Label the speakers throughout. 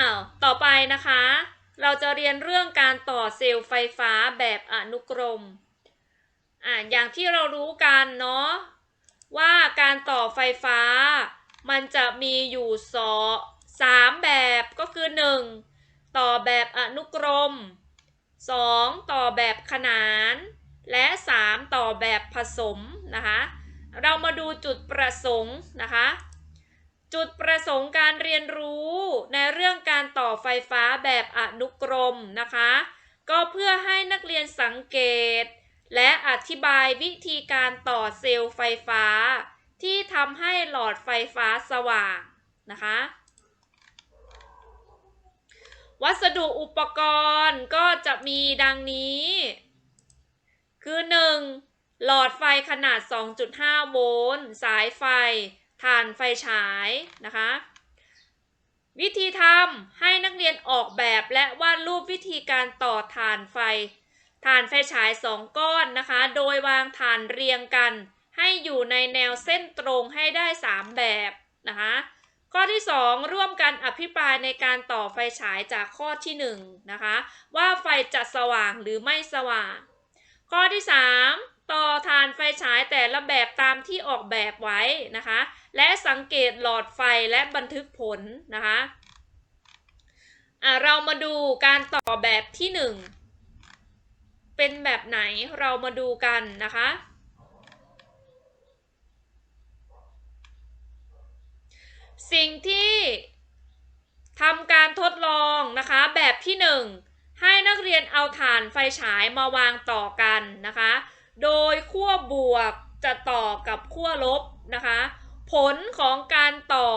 Speaker 1: อ้าวต่อไปนะคะ เราจะเรียนเรื่องการต่อเซลล์ไฟฟ้าแบบอนุกรมอ่าอย่างที่เรารู้กันเนาะว่าการต่อไฟฟ้า มันจะมีอยู่สอสามแบบก็คือ 1. ต่อแบบอนุกรม 2. ต่อแบบขนาน และ 3. ต่อแบบผสมนะคะ เรามาดูจุดประสงค์นะคะ จุดประสงค์การเรียนรู้ในเรื่องการต่อไฟฟ้าแบบอนุกรมนะคะ ก็เพื่อให้นักเรียนสังเกต และอธิบายวิธีการต่อเซลล์ไฟฟ้า ที่ทำให้หลอดไฟฟ้าสว่างนะคะ วัสดุอุปกรณ์ก็จะมีดังนี้ คือ 1. หลอดไฟขนาด 2.5 โวลต์ สายไฟ ถ่านไฟฉายนะคะ วิธีทำให้นักเรียนออกแบบและวาดรูปวิธีการต่อถ่านไฟถ่านไฟฉาย2ก้อนนะคะ โดยวางถ่านเรียงกัน ให้อยู่ในแนวเส้นตรงให้ได้ 3 แบบนะคะข้อที่ 2 ร่วมกันอภิปรายในการต่อไฟฉายจากข้อที่ 1 นะคะ ว่าไฟจะสว่างหรือไม่สว่าง ข้อที่ 3 ที่ออกแบบไว้นะคะ และสังเกตหลอดไฟและบันทึกผลนะคะะเรามาดูการต่อแบบที่ 1 เป็นแบบไหนเรามาดูกันนะคะสิ่งที่ทำการทดลองนะคะแบบที่ 1 ให้นักเรียนเอาถ่านไฟฉายมาวางต่อกันนะคะ โดยขั้วบวก จะต่อกับขั้วลบนะคะ ผลของการต่อ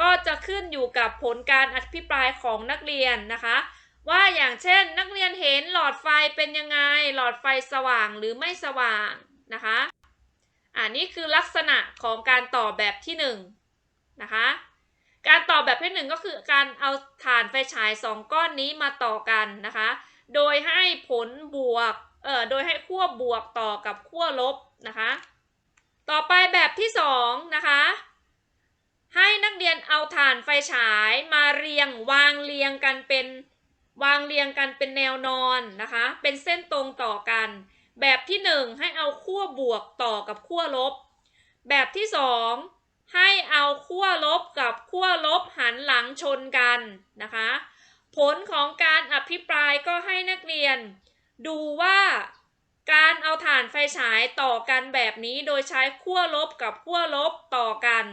Speaker 1: ก็จะขึ้นอยู่กับผลการอภิปรายของนักเรียนนะคะ ว่าอย่างเช่นนักเรียนเห็นหลอดไฟเป็นยังไง หลอดไฟสว่างหรือไม่สว่างนะคะอันนี้คือลักษณะของการต่อแบบที่1นงนะคะ การต่อแบบที่หนึ่งก็คือการเอาถ่านไฟฉาย 2 ก้อนนี้มาต่อกันนะคะ โดยให้ผลบวก เอ่อ โดยให้ขั้วบวกต่อกับขั้วลบนะคะ ต่อไปแบบที่2นะคะ ให้นักเรียนเอาถ่านไฟฉายมาเรียงวางเรียงกันเป็นวางเรียงกันเป็นแนวนอนนะคะ เป็นเส้นตรงต่อกัน แบบที่1ให้เอาขั้วบวกต่อกับขั้วลบ แบบที่2ให้เอาขั้วลบกับขั้วลบหันหลังชนกันนะคะ ผลของการอภิปรายก็ให้นักเรียน ดูว่า การเอาถ่านไฟฉายต่อกันแบบนี้โดยใช้ขั้วลบกับขั้วลบต่อกัน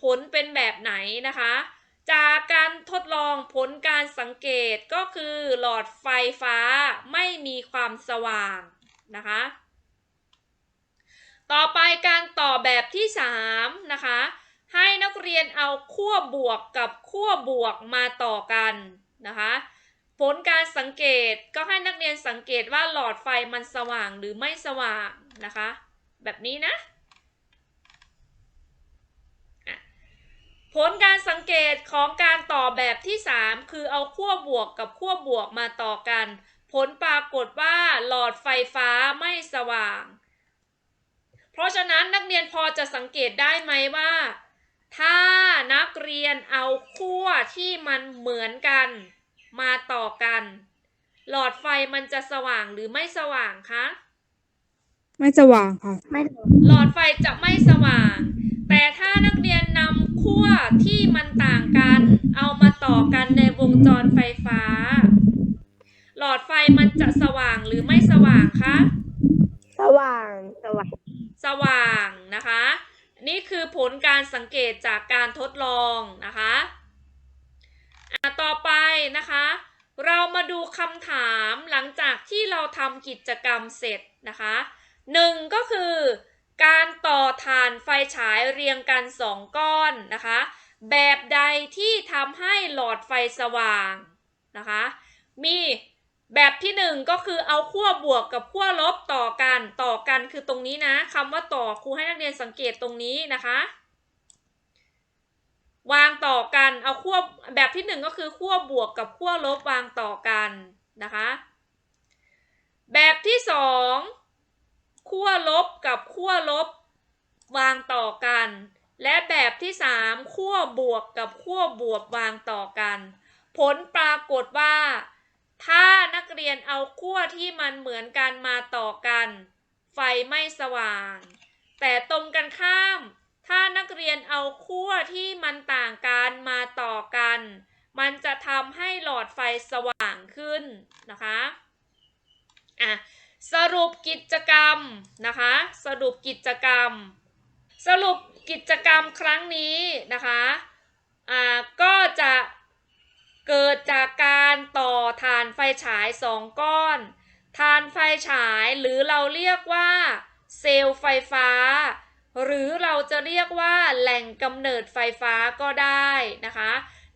Speaker 1: ผลเป็นแบบไหนนะคะ จากการทดลองผลการสังเกตก็คือหลอดไฟฟ้าไม่มีความสว่างนะคะ ต่อไปการต่อแบบที่ 3 นะคะ ให้นักเรียนเอาขั้วบวกกับขั้วบวกมาต่อกันนะคะ ผลการสังเกตก็ให้นักเรียนสังเกตว่าหลอดไฟมันสว่างหรือไม่สว่างนะคะ แบบนี้นะ ผลการสังเกตของการต่อแบบที่ 3 คือเอาขั้วบวกกับขั้วบวกมาต่อกัน ผลปรากฏว่าหลอดไฟฟ้าไม่สว่าง เพราะฉะนั้นนักเรียนพอจะสังเกตได้ไหมว่า ถ้านักเรียนเอาขั้วที่มันเหมือนกัน มาต่อกัน หลอดไฟมันจะสว่างหรือไม่สว่างคะ
Speaker 2: ไม่สว่างค่ะ
Speaker 3: ไม่
Speaker 1: หลอดไฟจะไม่สว่าง แต่ถ้านักเรียนนำขั้วที่มันต่างกัน เอามาต่อกันในวงจรไฟฟ้า หลอดไฟมันจะสว่างหรือไม่สว่างคะ
Speaker 3: สว่างสว่าง
Speaker 1: สว่างนะคะ นี่คือผลการสังเกตจากการทดลองนะคะอะ ต่อไปนะคะ เรามาดูคำถามหลังจากที่เราทำกิจกรรมเสร็จนะคะหนึ่งก็คือ การต่อถ่านไฟฉายเรียงกันสองก้อนนะคะ แบบใดที่ทำให้หลอดไฟสว่างนะคะ มีแบบที่หนึ่งก็คือเอาขั้วบวกกับขั้วลบต่อกัน ต่อกันคือตรงนี้นะคำว่าต่อครูให้นักเรียนสังเกตตรงนี้นะคะ วางต่อกันเอาขั้วแบบที่หนึ่งก็คือขั้วบวกกับขั้วลบวางต่อกันนะคะแบบที่สองขั้วลบกับขั้วลบวางต่อกัน และแบบที่สามขั้วบวกกับขั้วบวกวางต่อกัน ผลปรากฏว่า ถ้านักเรียนเอาขั้วที่มันเหมือนกันมาต่อกัน ไฟไม่สว่าง แต่ตรงกันข้าม ถ้านักเรียนเอาขั้วที่มันต่างกันมาต่อกัน มันจะทำให้หลอดไฟสว่างขึ้นนะคะอะสรุปกิจกรรมนะคะ สรุปกิจกรรม สรุปกิจกรรมครั้งนี้นะคะอ่าก็จะเกิดจากการต่อฐานไฟฉายสองก้อนฐานไฟฉายหรือเราเรียกว่าเซลล์ไฟฟ้า หรือเราจะเรียกว่าแหล่งกำเนิดไฟฟ้าก็ได้นะคะ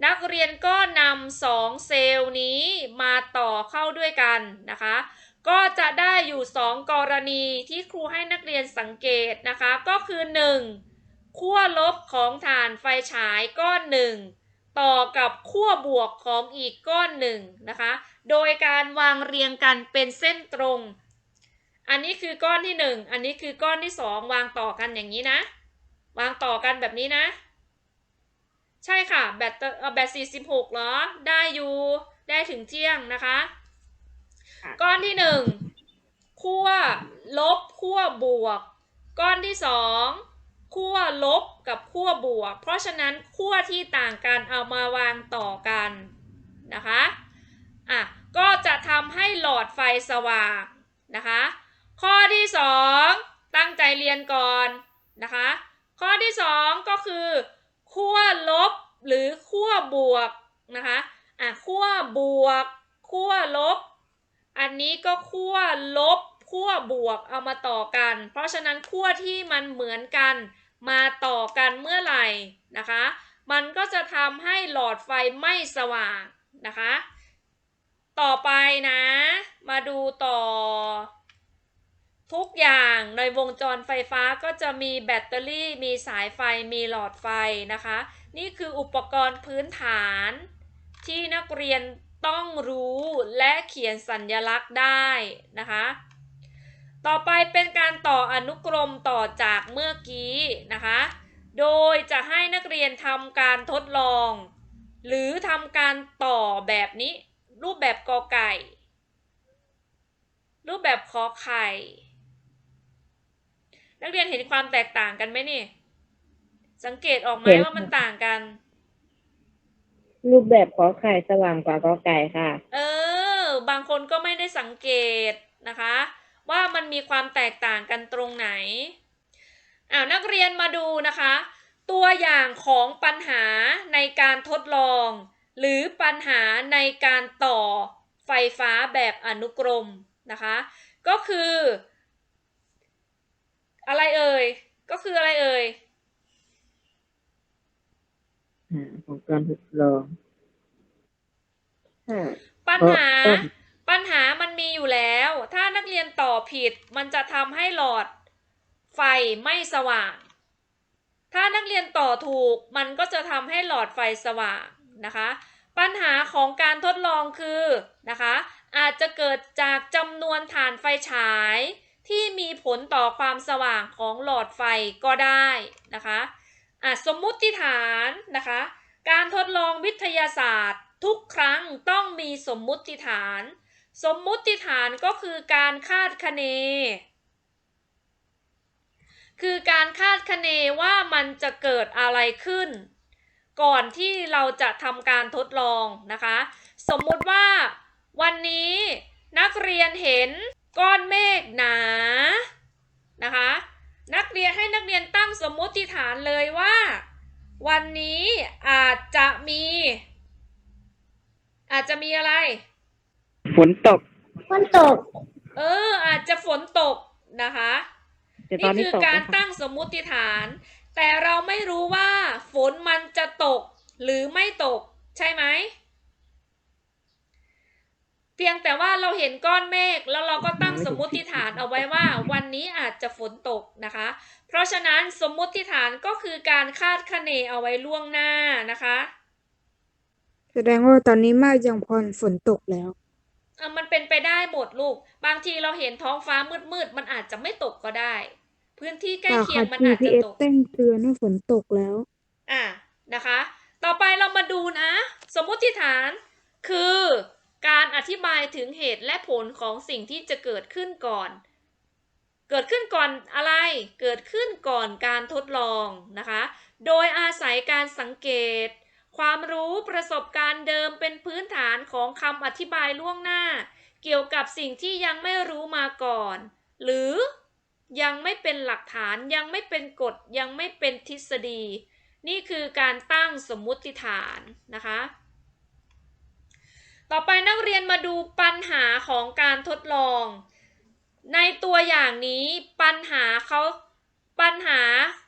Speaker 1: นักเรียนก็นำสองเซลล์นี้มาต่อเข้าด้วยกันนะคะ ก็จะได้อยู่ 2 กรณีที่ครูให้นักเรียนสังเกตนะคะ ก็คือ 1. ขั้วลบของฐานไฟฉายก้อนหนึ่งต่อกับขั้วบวกของอีกก้อนหนึ่งนะคะ โดยการวางเรียงกันเป็นเส้นตรง อันนี้คือก้อนที่1อันนี้คือก้อนที่2วางต่อกันอย่างนี้นะ วางต่อกันแบบนี้นะ ใช่ค่ะ แบตเตอร์เอ่อแบต46เหรอ ได้อยู่ได้ถึงเที่ยงนะคะ ก้อนที่หนึ่งขั้วลบขั้วบวก ก้อนที่สองขั้วลบกับขั้วบวก เพราะฉะนั้นขั้วที่ต่างกันเอามาวางต่อกันนะคะอะก็จะทำให้หลอดไฟสว่างนะคะ ข้อที่สองตั้งใจเรียนก่อนนะคะ ข้อที่สองก็คือขั้วลบหรือขั้วบวกนะคะอะขั้วบวกขั้วลบ อันนี้ก็ขั้วลบขั้วบวกเอามาต่อกัน เพราะฉะนั้นขั้วที่มันเหมือนกันมาต่อกันเมื่อไหร่นะคะ มันก็จะทำให้หลอดไฟไม่สว่างนะคะ ต่อไปนะ มาดูต่อ ทุกอย่างในวงจรไฟฟ้าก็จะมีแบตเตอรี่ มีสายไฟ มีหลอดไฟนะคะ นี่คืออุปกรณ์พื้นฐานที่นักเรียนต้องรู้และเขียนสัญญลักษณ์ได้นะคะ ต่อไปเป็นการต่ออนุกรมต่อจากเมื่อกี้นะคะ โดยจะให้นักเรียนทำการทดลอง หรือทำการต่อแบบนี้ รูปแบบกอไก่ รูปแบบขอไข่ นักเรียนเห็นความแตกต่างกันไหมนี่ สังเกตออกไหม
Speaker 3: เห็น
Speaker 1: ว่ามันต่างกัน
Speaker 3: รูปแบบขอไข่สว่างกว่ากอไก่ค่ะ
Speaker 1: เออ บางคนก็ไม่ได้สังเกตนะคะ ว่ามันมีความแตกต่างกันตรงไหนอ้าวนักเรียนมาดูนะคะ ตัวอย่างของปัญหาในการทดลอง หรือปัญหาในการต่อไฟฟ้าแบบอนุกรมนะคะ ก็คือ อะไรเอ่ย ก็คืออะไรเอ่ย
Speaker 3: อ่าของการทดลองค่ะ
Speaker 1: ปัญหา
Speaker 3: เออ
Speaker 1: ปัญหามันมีอยู่แล้ว ถ้านักเรียนต่อผิด มันจะทำให้หลอด ไฟไม่สว่าง ถ้านักเรียนต่อถูก มันก็จะทำให้หลอดไฟสว่างนะคะ ปัญหาของการทดลองคือนะคะ อาจจะเกิดจากจำนวนฐานไฟฉาย ที่มีผลต่อความสว่างของหลอดไฟก็ได้นะคะอะสมมุติฐานนะคะ การทดลองวิทยาศาสตร์ทุกครั้งต้องมีสมมุติฐาน สมมุติฐานก็คือการคาดคะเน คือการคาดคะเนว่ามันจะเกิดอะไรขึ้น ก่อนที่เราจะทำการทดลองนะคะ สมมุติว่าวันนี้นักเรียนเห็นก้อนเมฆหนา เรียนให้นักเรียนตั้งสมมุติฐานเลยว่า วันนี้อาจจะมี อาจจะมีอะไร
Speaker 3: ฝนตก
Speaker 4: ฝนตก
Speaker 1: เออ อาจจะฝนตกนะคะ
Speaker 3: แต่ตอ
Speaker 1: นี่
Speaker 3: นนี้
Speaker 1: คือ
Speaker 3: ตก
Speaker 1: การ
Speaker 3: นะคะ
Speaker 1: ตั้งสมมุติฐาน แต่เราไม่รู้ว่าฝนมันจะตกหรือไม่ตกใช่ไหม เพียงแต่ว่าเราเห็นก้อนเมฆแล้วเราก็ตั้งสมมุติฐานเอาไว้ว่า วันนี้อาจจะฝนตกนะคะ เพราะฉะนั้นสมมุติฐานก็คือการคาดคะเนเอาไว้ล่วงหน้านะคะ
Speaker 2: แสดงว่าตอนนี้มากยังพรฝนตกแล้ว
Speaker 1: เออมันเป็นไปได้หมดลูก บางทีเราเห็นท้องฟ้ามืดๆมันอาจจะไม่ตกก็ได้ พื้นที่ใกล้
Speaker 2: ค่ะ
Speaker 1: เคียง
Speaker 2: ค่ะ
Speaker 1: มันอาจจะ
Speaker 2: GPS
Speaker 1: ตก
Speaker 2: แจ้งเตือนว่าฝนตกแล้ว
Speaker 1: อะนะคะ ต่อไปเรามาดูนะ สมมุติฐานคือ การอธิบายถึงเหตุและผลของสิ่งที่จะเกิดขึ้นก่อน เกิดขึ้นก่อนอะไร เกิดขึ้นก่อนการทดลองนะคะ โดยอาศัยการสังเกต ความรู้ประสบการณ์เดิมเป็นพื้นฐานของคำอธิบายล่วงหน้า เกี่ยวกับสิ่งที่ยังไม่รู้มาก่อน หรือยังไม่เป็นหลักฐานยังไม่เป็นกฎยังไม่เป็นทฤษฎี นี่คือการตั้งสมมุติฐานนะคะ ต่อไปนักเรียนมาดูปัญหาของการทดลอง ในตัวอย่างนี้ปัญหาเขาปัญหา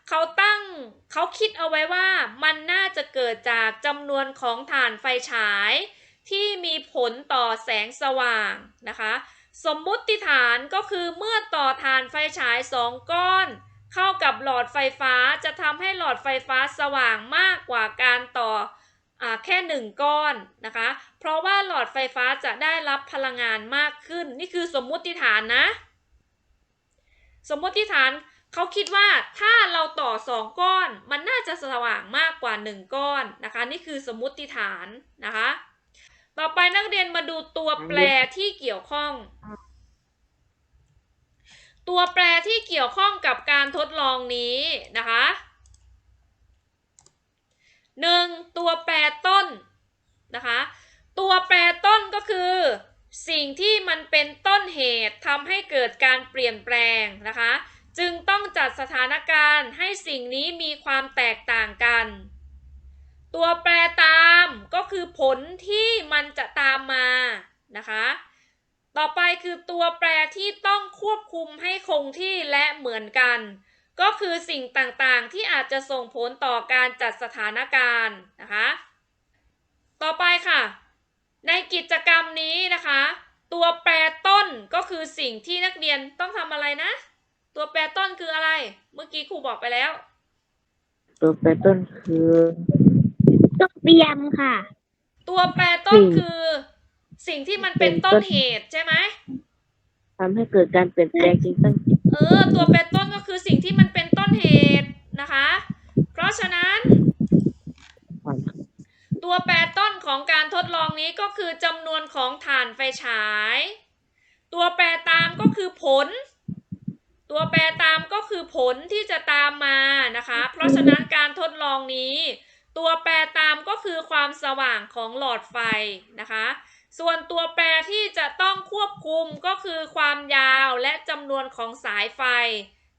Speaker 1: เขาตั้งเขาคิดเอาไว้ว่ามันน่าจะเกิดจากจำนวนของฐานไฟฉาย ที่มีผลต่อแสงสว่างนะคะ สมมุติฐานก็คือเมื่อต่อฐานไฟฉายสองก้อน เข้ากับหลอดไฟฟ้าจะทำให้หลอดไฟฟ้าสว่างมากกว่าการต่อ แค่หนึ่งก้อนนะคะ เพราะว่าหลอดไฟฟ้าจะได้รับพลังงานมากขึ้น นี่คือสมมุติฐานนะ สมมติฐานเขาคิดว่าถ้าเราต่อสองก้อน มันน่าจะสว่างมากกว่าหนึ่งก้อนนะคะ นี่คือสมมติฐานนะคะ ต่อไปนักเรียนมาดูตัวแปรที่เกี่ยวข้อง ตัวแปรที่เกี่ยวข้องกับการทดลองนี้นะคะ หนึ่งตัวแปรต้นนะคะ ตัวแปรต้นก็คือ สิ่งที่มันเป็นต้นเหตุทำให้เกิดการเปลี่ยนแปลงนะคะ จึงต้องจัดสถานการณ์ให้สิ่งนี้มีความแตกต่างกัน ตัวแปรตามก็คือผลที่มันจะตามมานะคะ ต่อไปคือตัวแปรที่ต้องควบคุมให้คงที่และเหมือนกัน ก็คือสิ่งต่างๆที่อาจจะส่งผลต่อการจัดสถานการณ์นะคะ ต่อไปค่ะ ในกิจกรรมนี้นะคะ ตัวแปรต้นก็คือสิ่งที่นักเรียนต้องทำอะไรนะ ตัวแปรต้นคืออะไร เมื่อกี้ครูบอกไปแล้ว
Speaker 3: ตัวแปรต้นคือ
Speaker 4: ต้องเตรียมค่ะ
Speaker 1: ตัวแปรต้น
Speaker 3: สิ่ง
Speaker 1: คือ สิ่งที่มันเป็นต้นเหตุใช่ไหม
Speaker 3: ทำให้เกิดการเปลี่ยนแปลงจริงตั้ง
Speaker 1: เออ ตัวแปรต้นก็คือสิ่งที่มันเป็นต้นเหตุนะคะ เพราะฉะนั้น ตัวแปรต้นของการทดลองนี้ก็คือจำนวนของฐานไฟฉาย ตัวแปรตามก็คือผล ตัวแปรตามก็คือผลที่จะตามมานะคะ เพราะฉะนั้นการทดลองนี้ ตัวแปรตามก็คือความสว่างของหลอดไฟนะคะ ส่วนตัวแปรที่จะต้องควบคุมก็คือความยาวและจำนวนของสายไฟ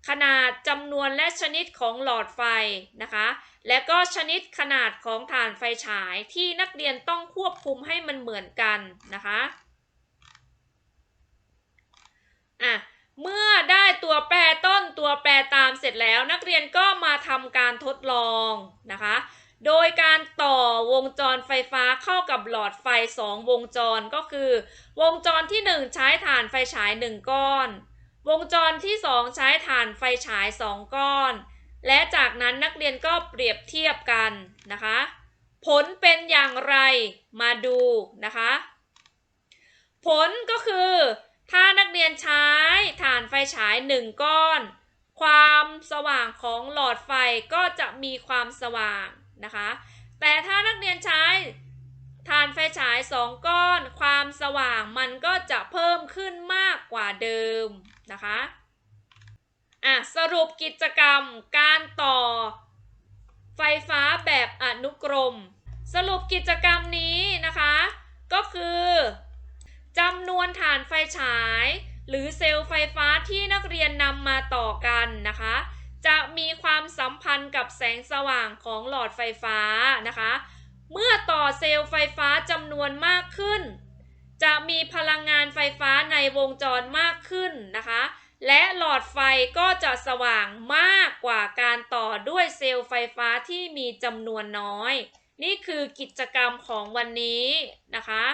Speaker 1: ขนาดจำนวนและชนิดของหลอดไฟนะคะ และก็ชนิดขนาดของฐานไฟฉายที่นักเรียนต้องควบคุมให้มันเหมือนกันนะคะอะเมื่อได้ตัวแปรต้นตัวแปรตามเสร็จแล้ว นักเรียนก็มาทำการทดลองนะคะ โดยการต่อวงจรไฟฟ้าเข้ากับหลอดไฟ 2 วงจรก็คือ วงจรที่ 1 ใช้ฐานไฟฉาย 1 ก้อน วงจรที่ 2 ใช้ฐานไฟฉาย 2 ก้อน และจากนั้นนักเรียนก็เปรียบเทียบกันนะคะ ผลเป็นอย่างไรมาดูนะคะ ผลก็คือ ถ้านักเรียนใช้ฐานไฟฉาย 1 ก้อน ความสว่างของหลอดไฟก็จะมีความสว่าง นะคะ แต่ถ้านักเรียนใช้ฐานไฟฉาย2ก้อน ความสว่างมันก็จะเพิ่มขึ้นมากกว่าเดิมนะคะอะสรุปกิจกรรมการต่อไฟฟ้าแบบอนุกรม สรุปกิจกรรมนี้นะคะ ก็คือจำนวนฐานไฟฉาย หรือเซลล์ไฟฟ้าที่นักเรียนนำมาต่อกันนะคะ จะมีความสัมพันธ์กับแสงสว่างของหลอดไฟฟ้านะคะ เมื่อต่อเซลล์ไฟฟ้าจำนวนมากขึ้น จะมีพลังงานไฟฟ้าในวงจรมากขึ้นนะคะ และหลอดไฟก็จะสว่างมากกว่าการต่อด้วยเซลล์ไฟฟ้าที่มีจำนวนน้อย นี่คือกิจกรรมของวันนี้นะคะ